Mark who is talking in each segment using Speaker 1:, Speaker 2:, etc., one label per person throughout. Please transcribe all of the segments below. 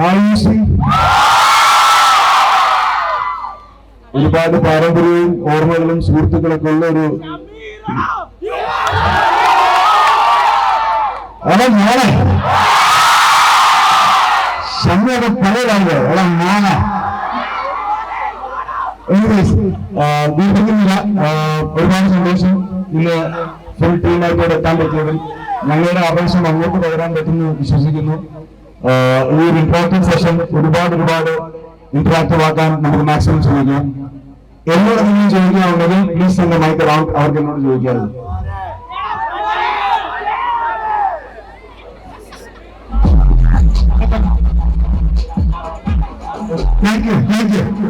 Speaker 1: ആയുഷ് ഒരുപാട് പാരമ്പര്യവും ഓർമ്മകളും സുഹൃത്തുക്കളൊക്കെ ഉള്ള ഒരു ദീപിക്കുന്നില്ല ആ, ഒരുപാട് സന്തോഷം. ഇന്ന് ഫുൾ ടീമായിട്ട് എത്താൻ പറ്റിയതും ഞങ്ങളുടെ ആവേശം അങ്ങോട്ട് പകരാൻ പറ്റുമെന്ന് വിശ്വസിക്കുന്നു. ഈ ഒരു ഇമ്പോർട്ടന്റ് സെഷൻ ഒരുപാട് ഒരുപാട് ഇന്ററാക്റ്റീവ് ആക്കാൻ നമുക്ക് മാക്സിമം ശ്രമിക്കാം. എന്നോട് എന്തെങ്കിലും ചോദിക്കാനുണ്ടെങ്കിൽ പ്ലീസ് എന്റെ മൈക്ക് അറൗണ്ട് അവർക്ക് എന്നോട് ചോദിക്കാറുണ്ട്. താങ്ക് യു താങ്ക് യു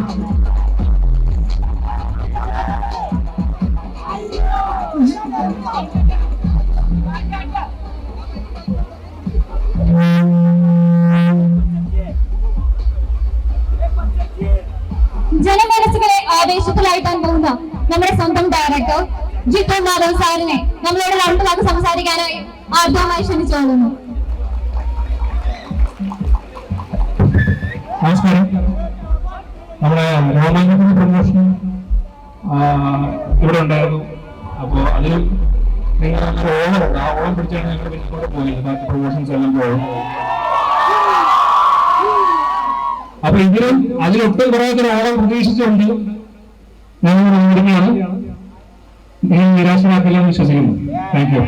Speaker 2: ജനമനസ്സുകളെ ആവേശത്തിലായിട്ടാൻ പോകുന്ന നമ്മുടെ സ്വന്തം ഡയറക്ടർ ജിത്തു മാധവ് സാറിനെ നമ്മളോട് രണ്ട് വാക്ക് സംസാരിക്കാനായി ആദ്യമായി ക്ഷണിച്ചോളുന്നു
Speaker 3: നമസ്കാരം. നമ്മുടെ രോമാഞ്ചത്തിന്റെ പ്രമോഷൻ ഇവിടെ ഉണ്ടായിരുന്നു. അപ്പോൾ അതിൽ നിങ്ങൾ ഓണം ആ ഓണം പിടിച്ചാണ് ഞങ്ങൾ പിന്നോട്ട് പോയത്. ബാക്കി പ്രൊമോഷൻസ് എല്ലാം പോകും അപ്പൊ ഇതിലും അതിലൊട്ടും കുറെ ഓണം പ്രതീക്ഷിച്ചുകൊണ്ട് ഞങ്ങൾ ഒരുങ്ങുകയാണ് നിങ്ങൾ നിരാശനാക്കില്ലെന്ന് വിശ്വസിക്കുന്നു. താങ്ക് യു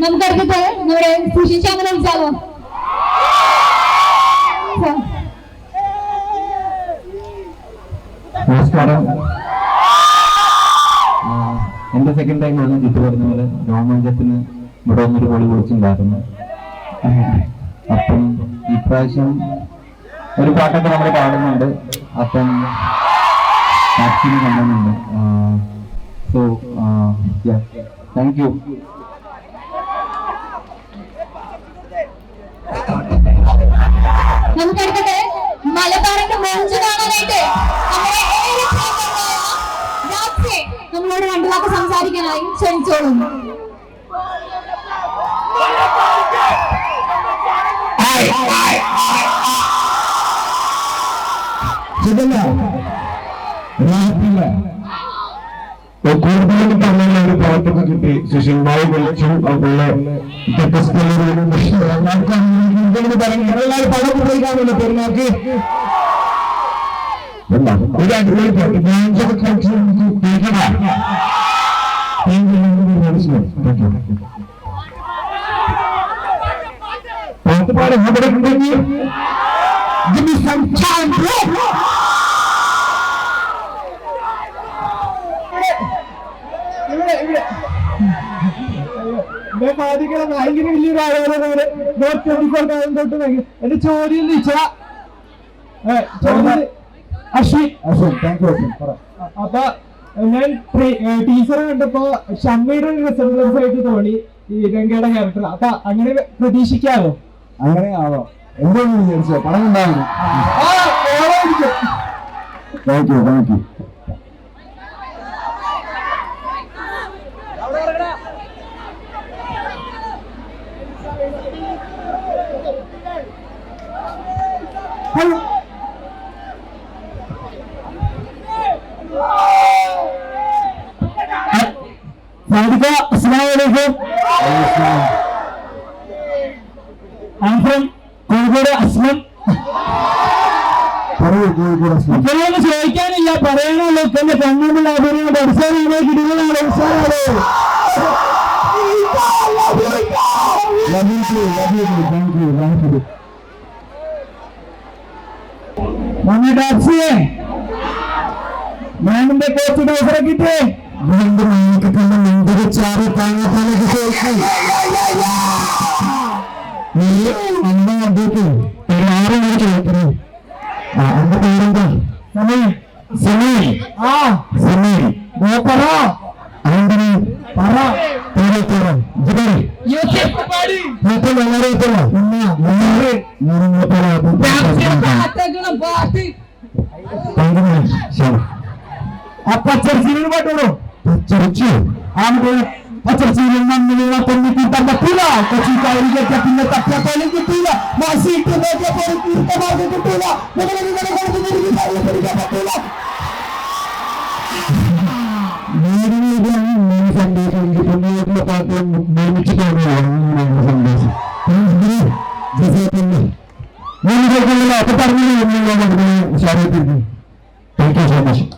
Speaker 2: നമുക്കടുത്തത് നമ്മുടെ സുശിശാമനെ വിളിച്ചാലോ? സർ.
Speaker 1: നമസ്കാരം. എന്റെ സെക്കൻഡ് ടൈം ആണ് ജിത്തു പറഞ്ഞ പോലെ രോമാഞ്ചത്തിന് ഇവിടെ വന്നൊരു പൊളി വിളിച്ചിട്ടുണ്ടായിരുന്നു അപ്പം ഇപ്രാവശ്യം ഒരു പാട്ടൊക്കെ നമ്മൾ പാടുന്നുണ്ട്. അപ്പം ആക്ച്വലി കണ്ടുന്നുണ്ട് സോ താങ്ക് യു
Speaker 2: മലബാറിന്റെ നമ്മളോട് രണ്ടു വാക്ക് സംസാരിക്കാനായി ക്ഷണിച്ചോളുന്നു.
Speaker 1: സുഖല്ല രാത്രിയില്ല കൂടുതലും പറഞ്ഞ ഒരു പാട്ടൊക്കെ കിട്ടി. സുഷിന്മായി വിളിച്ചു അതുപോലെ പറഞ്ഞു എല്ലാവരും പടം പോയി കാണുമല്ലോ പെരുമാക്ക് ഒരു അടിപൊളി പാട്ട് ഞാൻ കളിച്ചു കേൾക്കണ പാട്ട് പാടും with ഉണ്ടെങ്കിൽ Give me some time, bro.
Speaker 3: ബാധിക്കണ ഭയങ്കര വലിയൊരു നോട്ട് ട്വന്റി ഫോർ കാലം തൊട്ട് എന്റെ ചോദ്യം അശ്വിൻ.
Speaker 1: താങ്ക് യു
Speaker 3: അപ്പൊ ഞാൻ ടീച്ചർ കണ്ടപ്പോ ഷമ്മയുടെ ഒരു റെസംബ്ലൻസ് ആയിട്ട് തോന്നി ഈ ഗംഗയുടെ ക്യാരക്ടർ അപ്പൊ അങ്ങനെ പ്രതീക്ഷിക്കാവോ?
Speaker 1: അങ്ങനെയാണോ എന്തെങ്കിലും വിചാരിച്ചോ പണം
Speaker 3: ഓളായിരിക്കും. Thank you thank you
Speaker 1: Sadiqa Kozhikode Aslam.
Speaker 3: ഇതൊന്നും ചോദിക്കാനില്ല പറയാനുള്ളൂ. എന്റെ കണ്ണുമുള്ള അഭിനയം പഠിച്ചാലാണ് കിടികളാണ് ഉത്സാഹമാണ്
Speaker 1: Love you too, love you too. Thank you, thank మీరు అమ్మ దీపు మీరు ఆరు నుంచి వెళ్తున్నారు అందరూ
Speaker 3: సమీర్
Speaker 1: సమీర్
Speaker 3: గోపరా
Speaker 1: అందరూ పరా పేరుతారు జిబరి
Speaker 3: యూట్యూబ్ పాడి
Speaker 1: మొత్తం అందరూ అవుతారు ఉన్నా
Speaker 3: ఉన్నారు నేను
Speaker 1: మొత్తం
Speaker 3: అప్పచ్చరి సినిమా పట్టుడు
Speaker 1: పచ్చరిచ్చి
Speaker 3: ఆమె Watajirimani
Speaker 1: wapo mikutano kila katika ile ya kinata kwa kile kitila basi tunaje kwa kitila kwa kitila mwana ni kwa kitila kwa kitila kwa kitila Mimi dan mensandikan gitu nih itu pakai mencuci orang Thank you so much.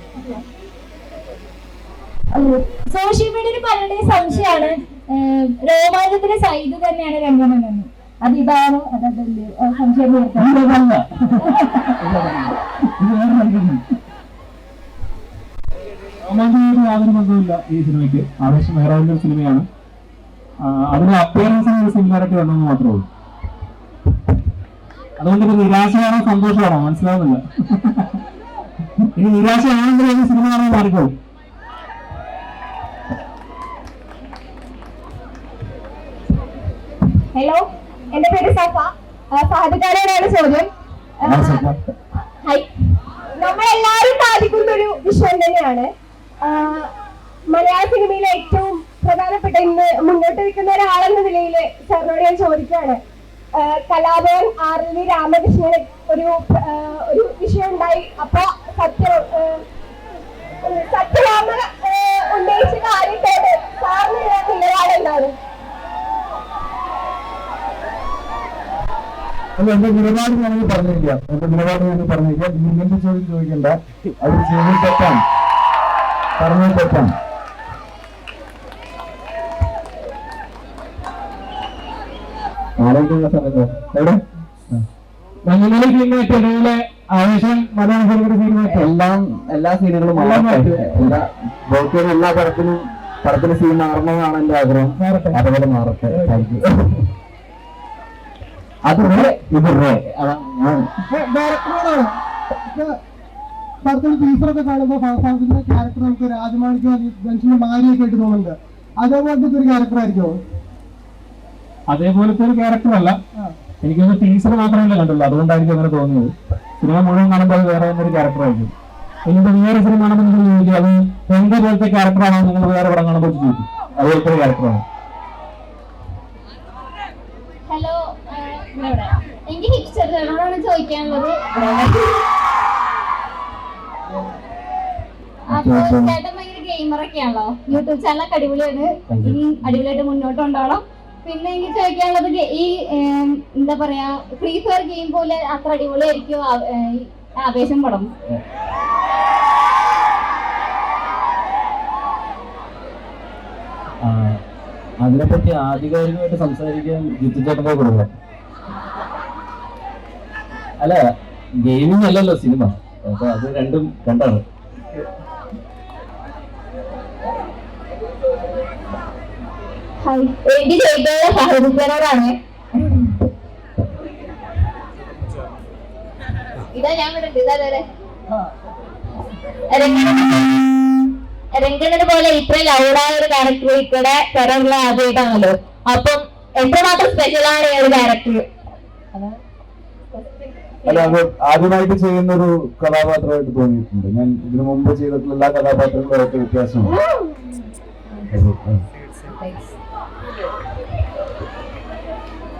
Speaker 2: Social മീഡിയയിൽ പലരുടെയും സംശയമാണ്. രോമാഞ്ചത്തിന്റെ side തന്നെയാണ് രംഗമെന്ന് അത് ഇതാണോ അതല്ലേ? സംശയം
Speaker 3: യാതൊരു ബന്ധവുമില്ല ഈ സിനിമയ്ക്ക്. ആവേശം വേറെ സിനിമയാണ്. ആ, അതിന് അപ്പിയറൻസിന് സിമിലാരിറ്റി വന്നെന്ന് മാത്രമേ ഉള്ളൂ. അതുകൊണ്ട് ഇത് നിരാശയാണോ സന്തോഷമാണോ? മനസ്സിലാവുന്നില്ല. ഇനി നിരാശയാണെങ്കിൽ സിനിമ കാണാൻ മാറിക്കോളും.
Speaker 2: ഫഹദക്കാരോടാണ് ചോദ്യം. നമ്മളെല്ലാരും ബാധിക്കുന്ന ഒരു വിഷയം തന്നെയാണ്. മലയാള സിനിമയിലെ ഏറ്റവും പ്രധാനപ്പെട്ട ഇന്ന് മുന്നോട്ട് നിൽക്കുന്ന ഒരാളെന്ന നിലയിൽ സാറിനോട് ഞാൻ ചോദിക്കുകയാണ്. കലാഭവൻ ആർ എൽ വി രാമകൃഷ്ണന് ഒരു ഒരു വിഷയം ഉണ്ടായി. അപ്പൊ സത്യ ആ, സത്യരാമ ആ, ഉന്നയിച്ച കാര്യത്തോട് സാറിന് നിലപാട് എന്താണ്
Speaker 1: അല്ല എന്റെ നിലപാട് ഞാനത് പറഞ്ഞില്ല. എന്റെ നിലപാട് ഞാൻ പറഞ്ഞില്ല. ഇങ്ങനത്തെ ചോദ്യം ചോദിക്കണ്ട. അത് ചെയ്യാൻ
Speaker 3: പറ്റാം പറഞ്ഞു പറ്റാം ആവേശം
Speaker 1: എല്ലാം എല്ലാ സീനുകളും
Speaker 3: എല്ലാം.
Speaker 1: എല്ലാ ബോക്കിയുടെ എല്ലാ പടത്തിനും പടത്തിന് സീൻ മാറണമെന്നാണ് എന്റെ ആഗ്രഹം. അതുപോലെ മാറട്ടെ. താങ്ക് യു അത് റേ ഇത് റേ.
Speaker 3: ഡയറക്ടറോടാണ് പടത്തിൽ ടീച്ചറൊക്കെ കാണുമ്പോൾ ഫാസാദിന്റെ ക്യാരക്ടർ നമുക്ക് രാജമാണിക്കോ ജംഗ്ഷന്റെ ഭാര്യയൊക്കെ ആയിട്ട് തോന്നുന്നുണ്ട്. അതേപോലത്തെ ഒരു ക്യാരക്ടർ ആയിരിക്കും? അതേപോലത്തെ ഒരു ക്യാരക്ടർ അല്ല. എനിക്കൊന്ന് ടീച്ചർ മാത്രമല്ല കണ്ടുള്ളൂ. അതുകൊണ്ടായിരിക്കും അങ്ങനെ തോന്നിയത്. സിനിമ മുഴുവൻ കാണുമ്പോൾ അത് വേറെ ഒരു ക്യാരക്ടർ ആയിരിക്കും. എന്നിട്ട് വേറെ സിനിമ കാണുമ്പോൾ ചോദിക്കും അത് എന്റെ പോലത്തെ ക്യാരക്ടറാണോ നിങ്ങൾ വേറെ പടം കാണുമ്പോൾ ചോദിക്കും അതുപോലത്തെ ക്യാരക്ടറാണ്
Speaker 2: ഇവിടെ. എനിക്ക് ഹിപ്സ്റ്ററിനോടാണ് ചോദിക്കാനുള്ളത്. അപ്പൊ ചേട്ടൻ ഭയങ്കര ഗെയിമർ ഒക്കെയാണല്ലോ. യൂട്യൂബ് ചാനലൊക്കെ അടിപൊളിയാണ്. ഇനി അടിപൊളിയായിട്ട് മുന്നോട്ട് കൊണ്ടോളാം പിന്നെ എനിക്ക് ചോദിക്കാനുള്ളത് ഈ എന്താ പറയാ ഫ്രീ ഫയർ ഗെയിം പോലെ അത്ര അടിപൊളിയായിരിക്കും ആവേശം പടം.
Speaker 1: അതിനെപ്പറ്റി ആധികാരികമായിട്ട് സംസാരിക്കാൻ ചേട്ടനെ കൊടുക്കണം അല്ല ഗെയിമിംഗ് അല്ലല്ലോ സിനിമ അപ്പൊ അത് രണ്ടും രണ്ടാണ്
Speaker 2: ഹായ്. എനിക്ക് ചോദിക്കാനുള്ള ഇതാ ഞാൻ. ഇതാ. രംഗനെ പോലെ ഇത്ര ലൗഡായ ഒരു ക്യാരക്ടർ ഇവിടെ തരാനുള്ള ആദ്യമായിട്ടാണല്ലോ അപ്പം എത്രമാത്രം സ്പെഷ്യലാണ് ഈ ഒരു ക്യാരക്ടർ
Speaker 1: അല്ല അത് ആദ്യമായിട്ട് ചെയ്യുന്ന ഒരു കഥാപാത്രമായിട്ട് തോന്നിയിട്ടുണ്ട്. ഞാൻ ഇതിനു മുമ്പ് ചെയ്തിട്ടുള്ള എല്ലാ കഥാപാത്രങ്ങളും ആ.